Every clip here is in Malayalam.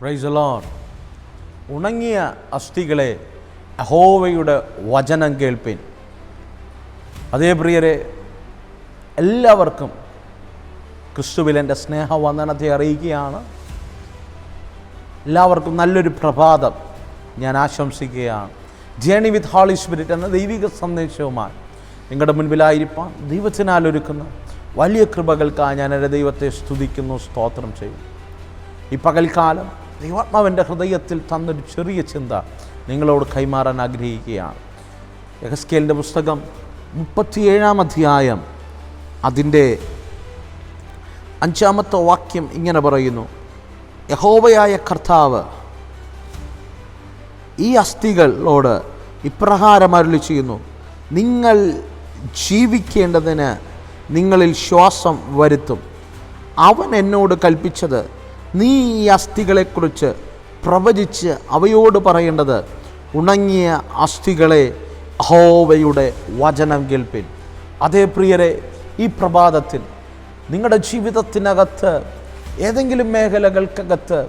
പ്രൈസ് ലോൺ ഉണങ്ങിയ അസ്ഥികളെ അഹോവയുടെ വചനം കേൾപ്പിൻ. അതേ പ്രിയരെ എല്ലാവർക്കും ക്രിസ്തുവിൽ എന്റെ സ്നേഹവന്ദനത്തെ അറിയിക്കുകയാണ്. എല്ലാവർക്കും നല്ലൊരു പ്രഭാതം ഞാൻ ആശംസിക്കുകയാണ്. ജേണി വിത്ത് ഹോളി സ്പിരിറ്റ് എന്ന ദൈവിക സന്ദേശവുമായി നിങ്ങളുടെ മുൻപിലായിരിക്കാൻ ദൈവത്തിനാൽ ഒരുക്കുന്ന വലിയ കൃപകൾക്കായി ഞാൻ എന്റെ ദൈവത്തെ സ്തുതിക്കുന്നു സ്തോത്രം ചെയ്യും. ഈ പകൽക്കാലം ദൈവാത്മാവിന്റെ ഹൃദയത്തിൽ തന്നൊരു ചെറിയ ചിന്ത നിങ്ങളോട് കൈമാറാൻ ആഗ്രഹിക്കുകയാണ്. യഹസ്കേലിന്റെ പുസ്തകം മുപ്പത്തിയേഴാം അധ്യായം അതിന്റെ അഞ്ചാമത്തെ വാക്യം ഇങ്ങനെ പറയുന്നു. യഹോവയായ കർത്താവ് ഈ അസ്ഥികളോട് ഇപ്രകാരം അരുളി ചെയ്യുന്നു നിങ്ങൾ ജീവിക്കേണ്ടതിന് നിങ്ങളിൽ ശ്വാസം വരുത്തും. അവൻ എന്നോട് കൽപ്പിച്ചത് നീ ഈ അസ്ഥികളെക്കുറിച്ച് പ്രവചിച്ച് അവയോട് പറയേണ്ടത് ഉണങ്ങിയ അസ്ഥികളെ അഹോവയുടെ വചനം കേൾപ്പിൻ. അതേ പ്രിയരെ ഈ പ്രഭാതത്തിൽ നിങ്ങളുടെ ജീവിതത്തിനകത്ത് ഏതെങ്കിലും മേഖലകൾക്കകത്ത്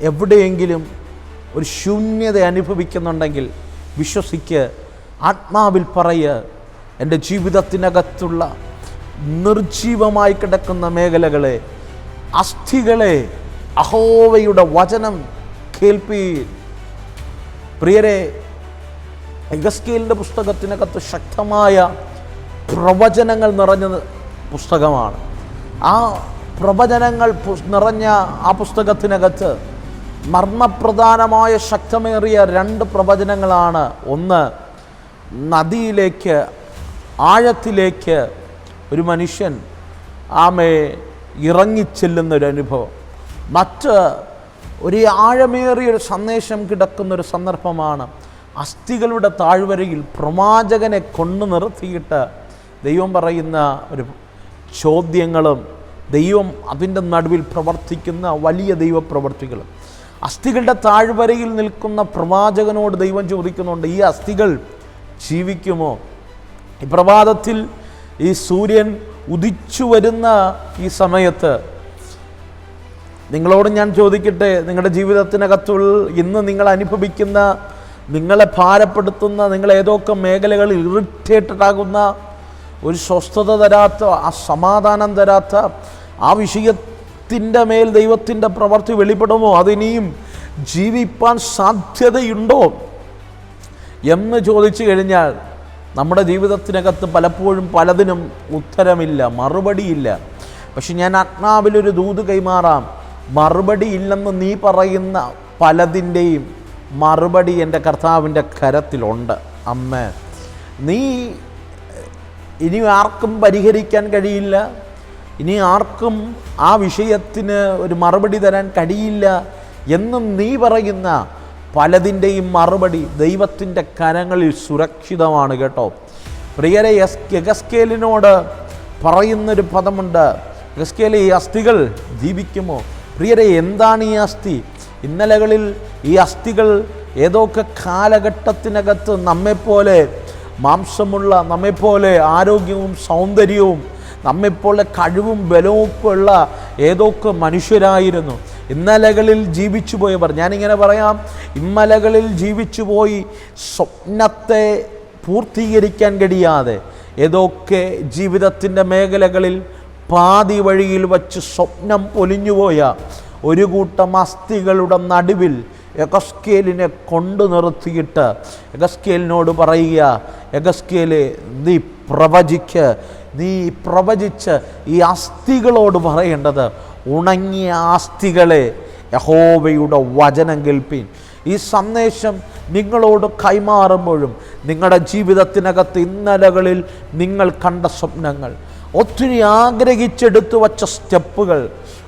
എവിടെയെങ്കിലും ഒരു ശൂന്യത അനുഭവിക്കുന്നുണ്ടെങ്കിൽ വിശ്വസിക്ക്. ആത്മാവിൽ പറയ് എന്റെ ജീവിതത്തിനകത്തുള്ള നിർജീവമായി കിടക്കുന്ന മേഖലകളെ അസ്ഥികളെ അഹോവയുടെ വചനം കേൾപ്പീൻ പ്രിയരെ എഗസ്കേലിന്റെ പുസ്തകത്തിനകത്ത് ശക്തമായ പ്രവചനങ്ങൾ നിറഞ്ഞ പുസ്തകമാണ്. ആ പ്രവചനങ്ങൾ നിറഞ്ഞ ആ പുസ്തകത്തിനകത്ത് മർമ്മപ്രധാനമായ ശക്തമേറിയ രണ്ട് പ്രവചനങ്ങളാണ്. ഒന്ന് നദിയിലേക്ക് ആഴത്തിലേക്ക് ഒരു മനുഷ്യൻ ആമയെ ഇറങ്ങിച്ചെല്ലുന്ന ഒരു അനുഭവം മറ്റ് ഒരു ആഴമേറിയ ഒരു സന്ദേശം കിടക്കുന്ന ഒരു സന്ദർഭമാണ് അസ്ഥികളുടെ താഴ്വരയിൽ പ്രവാചകനെ കൊണ്ടു നിർത്തിയിട്ട് ദൈവം പറയുന്ന ഒരു ചോദ്യങ്ങളും ദൈവം അതിന്റെ നടുവിൽ പ്രവർത്തിക്കുന്ന വലിയ ദൈവപ്രവർത്തികളും. അസ്ഥികളുടെ താഴ്വരയിൽ നിൽക്കുന്ന പ്രവാചകനോട് ദൈവം ചോദിക്കുന്നുണ്ട് ഈ അസ്ഥികൾ ജീവിക്കുമോ? ഈ പ്രഭാതത്തിൽ ഈ സൂര്യൻ ഉദിച്ചു വരുന്ന ഈ സമയത്ത് നിങ്ങളോട് ഞാൻ ചോദിക്കട്ടെ നിങ്ങളുടെ ജീവിതത്തിനകത്തുള്ള ഇന്ന് നിങ്ങൾ അനുഭവിക്കുന്ന നിങ്ങളെ ഭാരപ്പെടുത്തുന്ന നിങ്ങൾ ഏതൊക്കെ മേഖലകളിൽ ഇറിറ്റേറ്റഡ് ആകുന്ന ഒരു സ്വസ്ഥത തരാത്ത ആ സമാധാനം തരാത്ത ആ വിഷയത്തിന്റെ മേൽ ദൈവത്തിന്റെ പ്രവർത്തി വെളിപ്പെടുമോ? അതിനിയും ജീവിപ്പാൻ സാധ്യതയുണ്ടോ? എന്ന് ചോദിച്ചു കഴിഞ്ഞാൽ നമ്മുടെ ജീവിതത്തിനകത്ത് പലപ്പോഴും പലതിനും ഉത്തരമില്ല മറുപടിയില്ല. പക്ഷെ ഞാൻ ആത്മാവിലൊരു ദൂത് കൈമാറാം. മറുപടി ഇല്ലെന്ന് നീ പറയുന്ന പലതിന്റെയും മറുപടി എന്റെ കർത്താവിന്റെ കരത്തിലുണ്ട്. അമ്മ നീ ഇനി ആർക്കും പരിഹരിക്കാൻ കഴിയില്ല. ഇനി ആർക്കും ആ വിഷയത്തിന് ഒരു മറുപടി തരാൻ കഴിയില്ല എന്നും നീ പറയുന്ന പലതിന്റെയും മറുപടി ദൈവത്തിന്റെ കരങ്ങളിൽ സുരക്ഷിതമാണ് കേട്ടോ. പ്രിയരെ എസ് ഗഗസ്കേലിനോട് പറയുന്നൊരു പദമുണ്ട്. ഗസ്കേലെ ഈ അസ്ഥികൾ ജീവിക്കുമോ? പ്രിയരെ എന്താണ് ഈ അസ്ഥി? ഇന്നലകളിൽ ഈ അസ്ഥികൾ ഏതൊക്കെ കാലഘട്ടത്തിനകത്ത് നമ്മെപ്പോലെ മാംസമുള്ള നമ്മെപ്പോലെ ആരോഗ്യവും സൗന്ദര്യവും നമ്മെപ്പോലെ കഴിവും ബലവും ഉള്ള ഏതൊക്കെ മനുഷ്യരായിരുന്നു? ഇന്നലകളിൽ ജീവിച്ചു പോയവർ ഞാനിങ്ങനെ പറയാം ഇമ്മലകളിൽ ജീവിച്ചു പോയി സ്വപ്നത്തെ പൂർത്തീകരിക്കാൻ കഴിയാതെ ഏതൊക്കെ ജീവിതത്തിന്റെ മേഖലകളിൽ പാതി വഴിയിൽ വച്ച് സ്വപ്നം പൊലിഞ്ഞുപോയ ഒരു കൂട്ടം അസ്ഥികളുടെ നടുവിൽ എഗസ്കേലിനെ കൊണ്ടു നിർത്തിയിട്ട് എഗസ്കേലിനോട് പറയുക എഗസ്കേലെ നീ പ്രവചിക്ക് നീ പ്രവചിച്ച് ഈ അസ്ഥികളോട് പറയേണ്ടത് ഉണങ്ങിയ അസ്ഥികളെ യഹോവയുടെ വചനം കേൾപ്പിൻ. ഈ സന്ദേശം നിങ്ങളോട് കൈമാറുമ്പോഴും നിങ്ങളുടെ ജീവിതത്തിനകത്ത് ഇന്നലകളിൽ നിങ്ങൾ കണ്ട സ്വപ്നങ്ങൾ ഒത്തിരി ആഗ്രഹിച്ചെടുത്തു വച്ച സ്റ്റെപ്പുകൾ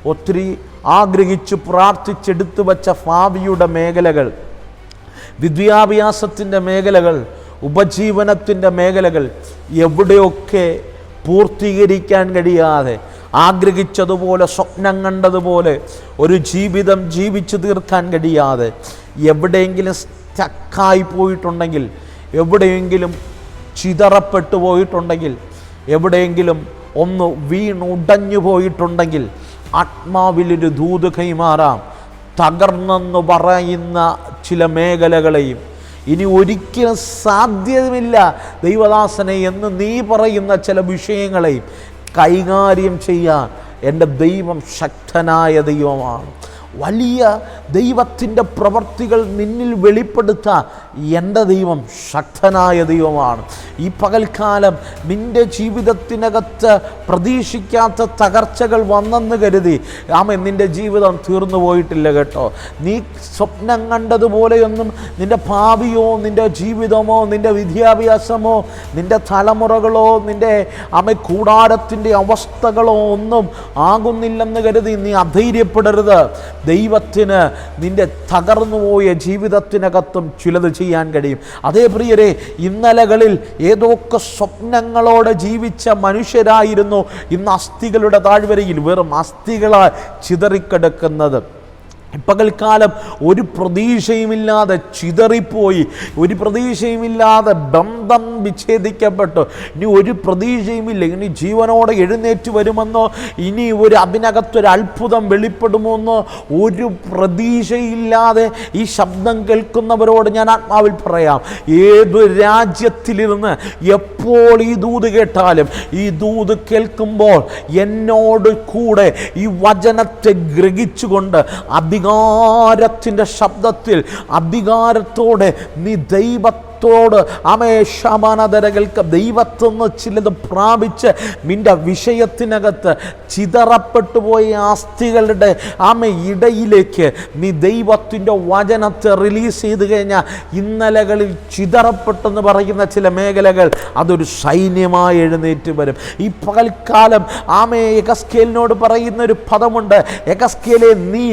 ഒത്തിരി ആഗ്രഹിച്ച് പ്രാർത്ഥിച്ചെടുത്തു വച്ച ഭാവിയുടെ മേഖലകൾ വിദ്യാഭ്യാസത്തിന്റെ മേഖലകൾ ഉപജീവനത്തിന്റെ മേഖലകൾ എവിടെയൊക്കെ പൂർത്തീകരിക്കാൻ കഴിയാതെ ആഗ്രഹിച്ചതുപോലെ സ്വപ്നം കണ്ടതുപോലെ ഒരു ജീവിതം ജീവിച്ചു തീർക്കാൻ കഴിയാതെ എവിടെയെങ്കിലും സ്റ്റക്കായി പോയിട്ടുണ്ടെങ്കിൽ എവിടെയെങ്കിലും ചിതറപ്പെട്ടു പോയിട്ടുണ്ടെങ്കിൽ എവിടെയെങ്കിലും ഒന്ന് വീണുടഞ്ഞു പോയിട്ടുണ്ടെങ്കിൽ ആത്മാവിലൊരു ദൂത് കൈമാറാം. തകർന്നെന്ന് പറയുന്ന ചില മേഖലകളെയും ഇനി ഒരിക്കലും സാധ്യതമില്ല ദൈവദാസനെ എന്ന് നീ പറയുന്ന ചില വിഷയങ്ങളെയും കൈകാര്യം ചെയ്യാൻ എന്റെ ദൈവം ശക്തനായ ദൈവമാണ്. വലിയ ദൈവത്തിന്റെ പ്രവർത്തികൾ നിന്നിൽ വെളിപ്പെടുത്താൻ എന്റെ ദൈവം ശക്തനായ ദൈവമാണ്. ഈ പകൽക്കാലം നിന്റെ ജീവിതത്തിനകത്ത് പ്രതീക്ഷിക്കാത്ത തകർച്ചകൾ വന്നെന്ന് കരുതി. ആമ നിന്റെ ജീവിതം തീർന്നു പോയിട്ടില്ല കേട്ടോ. നീ സ്വപ്നം കണ്ടതുപോലെയൊന്നും നിന്റെ ഭാവിയോ നിന്റെ ജീവിതമോ നിന്റെ വിദ്യാഭ്യാസമോ നിന്റെ തലമുറകളോ നിന്റെ ആമ കൂടാരത്തിന്റെ അവസ്ഥകളോ ഒന്നും ആകുന്നില്ലെന്ന് കരുതി നീ അധൈര്യപ്പെടരുത്. ദൈവത്തിന് നിന്റെ തകർന്നുപോയ ജീവിതത്തിനകത്തും ചിലത് ചെയ്യാൻ കഴിയും. അതേ പ്രിയരെ ഇന്നലകളിൽ ഏതൊക്കെ സ്വപ്നങ്ങളോടെ ജീവിച്ച മനുഷ്യരായിരുന്നു ഇന്ന് അസ്ഥികളുടെ താഴ്വരയിൽ വെറും അസ്ഥികളായി ചിതറിക്കിടക്കുന്നത്. പകൽക്കാലം ഒരു പ്രതീക്ഷയുമില്ലാതെ ചിതറിപ്പോയി ഒരു പ്രതീക്ഷയുമില്ലാതെ ബന്ധം വിച്ഛേദിക്കപ്പെട്ടു. ഇനി ഒരു പ്രതീക്ഷയുമില്ല. ഇനി ജീവനോടെ എഴുന്നേറ്റ് വരുമെന്നോ ഇനി ഒരു അതിനകത്തൊരു അത്ഭുതം വെളിപ്പെടുമെന്നോ ഒരു പ്രതീക്ഷയില്ലാതെ ഈ ശബ്ദം കേൾക്കുന്നവരോട് ഞാൻ ആത്മാവിൽ പറയാം ഏത് രാജ്യത്തിലിരുന്ന് എപ്പോൾ ഈ ദൂത് കേട്ടാലും ഈ ദൂത് കേൾക്കുമ്പോൾ എന്നോട് കൂടെ ഈ വചനത്തെ ഗ്രഹിച്ചുകൊണ്ട് അധികാരത്തിന്റെ ശബ്ദത്തിൽ അധികാരത്തോടെ നീ ദൈവത്തോട് അമേഷമാനതരകൾക്ക് ദൈവത്തുനിന്ന് ചിലത് പ്രാപിച്ച് നിന്റെ വിഷയത്തിനകത്ത് ചിതറപ്പെട്ടു പോയ ആസ്തികളുടെ ആമ ഇടയിലേക്ക് നീ ദൈവത്തിന്റെ വചനത്തെ റിലീസ് ചെയ്ത് കഴിഞ്ഞാൽ ഇന്നലകളിൽ ചിതറപ്പെട്ടെന്ന് പറയുന്ന ചില മേഖലകൾ അതൊരു സൈന്യമായി എഴുന്നേറ്റ് വരും. ഈ പകൽക്കാലം ആമയെ എഗസ്കേലിനോട് പറയുന്ന ഒരു പദമുണ്ട് എഗസ്കേലെ നീ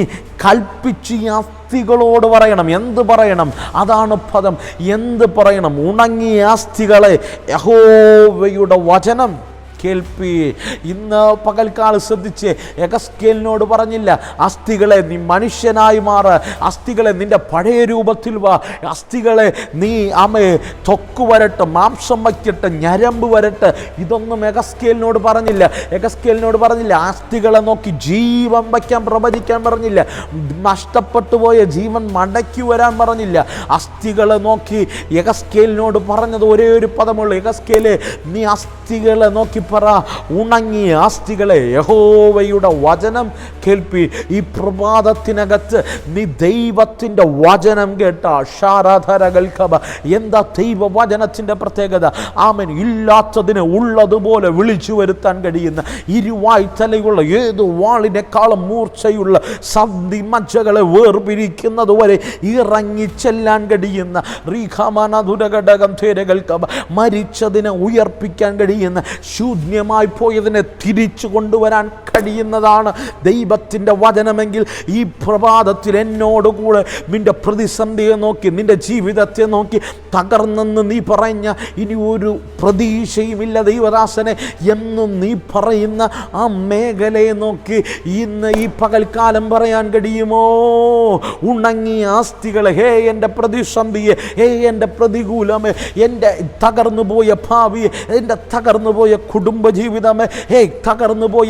കൽപ്പിച്ച് ഈ അസ്ഥികളോട് പറയണം. എന്ത് പറയണം? അതാണ് പദം എന്ത് പറയണം? ഉണങ്ങിയ അസ്ഥികളെ യഹോവയുടെ വചനം കേൾപ്പി. ഇന്ന് പകൽക്കാൾ ശ്രദ്ധിച്ച് എഗസ്കേലിനോട് പറഞ്ഞില്ല അസ്ഥികളെ നീ മനുഷ്യനായി മാറ്. അസ്ഥികളെ നിന്റെ പഴയ രൂപത്തിൽ വാ. അസ്ഥികളെ നീ അമ്മയെ തൊക്ക് വരട്ടെ മാംസം വയ്ക്കട്ടെ ഞരമ്പ് വരട്ടെ. ഇതൊന്നും എഗസ്കേലിനോട് പറഞ്ഞില്ല. എഗസ്കേലിനോട് പറഞ്ഞില്ല അസ്ഥികളെ നോക്കി ജീവൻ വയ്ക്കാൻ പ്രവചിക്കാൻ പറഞ്ഞില്ല. നഷ്ടപ്പെട്ടു പോയ ജീവൻ മടക്കി വരാൻ പറഞ്ഞില്ല. അസ്ഥികളെ നോക്കി എഗസ്കേലിനോട് പറഞ്ഞത് ഒരേ ഒരു പദമുള്ളൂ. എകസ്കേലെ നീ അസ്ഥികളെ നോക്കി പറ ഉണങ്ങിയ അസ്ഥികളെ യഹോവയുടെ വചനം കേൾപ്പി. ഈ പ്രഭാതത്തിനകത്ത് നീ ദൈവത്തിന്റെ വചനം കേട്ട ഷാരാധരകൽക്കബ എന്താ ദൈവ വചനത്തിന്റെ പ്രത്യേകത? ആമൻ ഇല്ലാത്തതിനെ ഉള്ളതുപോലെ വിളിച്ചു വരുത്താൻ കഴിയുന്ന ഇരുവായ് തലയുള്ള ഏത് വാളിനേക്കാളും മൂർച്ചയുള്ള സന്ധി മജ്ജകളെ വേർപിരിക്കുന്നത് വരെ ഇറങ്ങിച്ചെല്ലാൻ കഴിയുന്ന റീഖാമാനധുരഘടകം തേരകൽക്കബ മരിച്ചതിനെ ഉയർപ്പിക്കാൻ കഴിയുന്ന ശൂന്യമായി പോയതിനെ തിരിച്ചു കൊണ്ടുവരാൻ കഴിയുന്നതാണ് ദൈവത്തിന്റെ വചനമെങ്കിൽ ഈ പ്രഭാതത്തിൽ എന്നോടുകൂടെ നിന്റെ പ്രതിസന്ധിയെ നോക്കി നിന്റെ ജീവിതത്തെ നോക്കി തകർന്നെന്ന് നീ പറഞ്ഞ ഇനി ഒരു പ്രതീക്ഷയുമില്ല ദൈവദാസനെ എന്നും നീ പറയുന്ന ആ മേഖലയെ നോക്കി ഇന്ന് ഈ പകൽക്കാലം പറയാൻ കഴിയുമോ? ഉണങ്ങിയ ആസ്തികളെ ഹേ എന്റെ പ്രതിസന്ധിയെ ഹേ എന്റെ പ്രതികൂലമേ എന്റെ തകർന്നു പോയ ഭാവിയെ എന്റെ തകർന്നു പോയ കുടുംബജീവിതമേ ഹേ തകർന്നു പോയ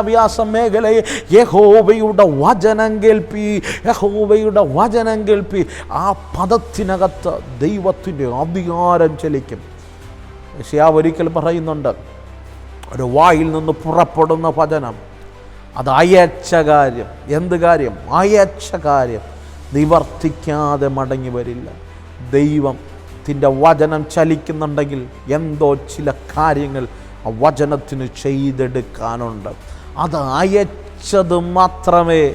വിദ്യാഭ്യാസ മേഖലയെ യഹോവയുടെ വചനം കേൾപ്പി യഹോവയുടെ വചനം കേൾപ്പി. ആ പദത്തിനകത്ത് ദൈവത്തിന്റെ അധികാരം ചലിക്കും. ഷിയാവ് ഒരിക്കൽ പറയുന്നുണ്ട് ഒരു വായിൽ നിന്ന് പുറപ്പെടുന്ന വചനം അത് അയച്ച കാര്യം. എന്ത് കാര്യം? അയച്ച കാര്യം. നിവർത്തിക്കാതെ മടങ്ങി വരില്ല. ദൈവത്തിന്റെ വചനം ചലിക്കുന്നുണ്ടെങ്കിൽ എന്തോ ചില കാര്യങ്ങൾ ആ വചനത്തിന് ചെയ്തെടുക്കാനുണ്ട്. അത് അയച്ചത് മാത്രമേ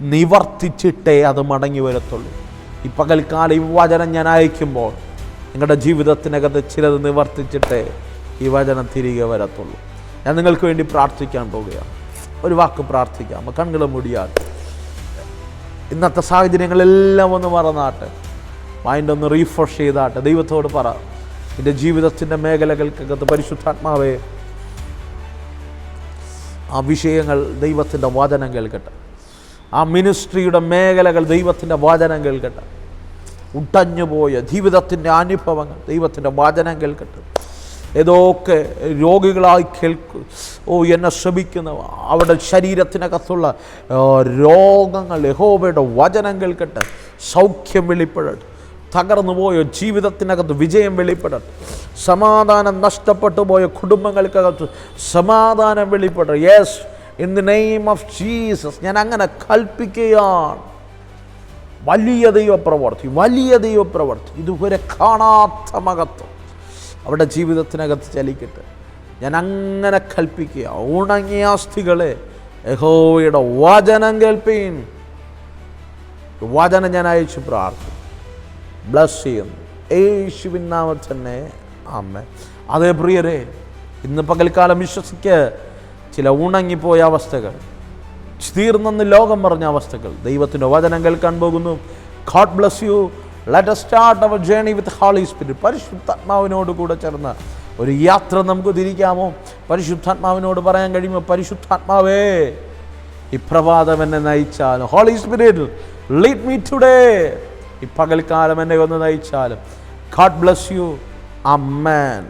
നിവർത്തിച്ചിട്ടേ അത് മടങ്ങി വരത്തുള്ളൂ. ഈ പകൽക്കാലം ഈ വചനം ഞാൻ അയക്കുമ്പോൾ നിങ്ങളുടെ ജീവിതത്തിനകത്ത് ചിലത് നിവർത്തിച്ചിട്ടേ ഈ വചനം തിരികെ വരത്തുള്ളൂ. ഞാൻ നിങ്ങൾക്ക് വേണ്ടി പ്രാർത്ഥിക്കാൻ പോവുകയാണ്. ഒരു വാക്ക് പ്രാർത്ഥിക്കാം. കണ്ണുകൾ മുടിയാൽ. ഇന്നത്തെ സാഹചര്യങ്ങളെല്ലാം ഒന്ന് മറന്നാട്ടെ. മൈൻഡ് ഒന്ന് റീഫ്രഷ് ചെയ്താട്ടെ. ദൈവത്തോട് പറ. എന്റെ ജീവിതത്തിന്റെ മേഖലകൾക്കകത്ത് പരിശുദ്ധാത്മാവേ ആ വിഷയങ്ങൾ ദൈവത്തിന്റെ വാചനം കേൾക്കട്ടെ ആ മിനിസ്ട്രിയുടെ മേഖലകൾ ദൈവത്തിന്റെ വാചനം കേൾക്കട്ടെ ഉട്ടഞ്ഞുപോയ ജീവിതത്തിന്റെ അനുഭവങ്ങൾ ദൈവത്തിന്റെ വാചനം കേൾക്കട്ടെ ഏതൊക്കെ രോഗികളായി കേൾക്കു ഓ എന്നെ ശ്രമിക്കുന്ന അവരുടെ ശരീരത്തിനകത്തുള്ള രോഗങ്ങൾ യഹോബയുടെ വചനം കേൾക്കട്ടെ സൗഖ്യം വെളിപ്പെടട്ടെ. തകർന്നു പോയ ജീവിതത്തിനകത്ത് വിജയം വെളിപ്പെടട്ടെ. സമാധാനം നഷ്ടപ്പെട്ടു പോയ കുടുംബങ്ങൾക്കകത്ത് സമാധാനം വെളിപ്പെടട്ടെ. Yes in the name of Jesus ഞാൻ അങ്ങനെ കൽപ്പിക്കുകയാണ്. വലിയ ദൈവപ്രവർത്തി വലിയ ദൈവപ്രവർത്തി ഇതുവരെ കാണാത്ത മകത്വം അവരുടെ ജീവിതത്തിനകത്ത് ചലിക്കട്ടെ. ഞാൻ അങ്ങനെ കൽപ്പിക്കുക. ഉണങ്ങിയ അസ്ഥികളെ യഹോയുടെ വചനം കേൾപ്പീൻ. വചനം ഞാൻ അയച്ചു പ്രാർത്ഥിക്കും ബ്ലസ് ചെയ്യുന്നു യേശുവിൻ നാമത്തിൽ തന്നെ. അമ്മ അതേ പ്രിയരെ ഇന്ന് പകൽക്കാലം വിശ്വസിക്ക് ചില ഉണങ്ങിപ്പോയ അവസ്ഥകൾ തീർന്നെന്ന് ലോകം പറഞ്ഞ അവസ്ഥകൾ. ദൈവത്തിന്റെ വചനം കേൾക്കാൻ പോകുന്നു. God bless you let start our journey with holy spirit പരിശുദ്ധാത്മാവിനോട് കൂടെ ചേർന്ന് ഒരു യാത്ര നമുക്ക് തിരിക്കാമോ? പരിശുദ്ധാത്മാവിനോട് പറയാൻ കഴിയുമോ? പരിശുദ്ധാത്മാവേ ഇപ്രഭാതം എന്നെ നയിച്ചാലും? Holy spirit lead me today ഈ പകൽക്കാലം എന്നെ ഒന്ന് നയിച്ചാലും. God bless you amen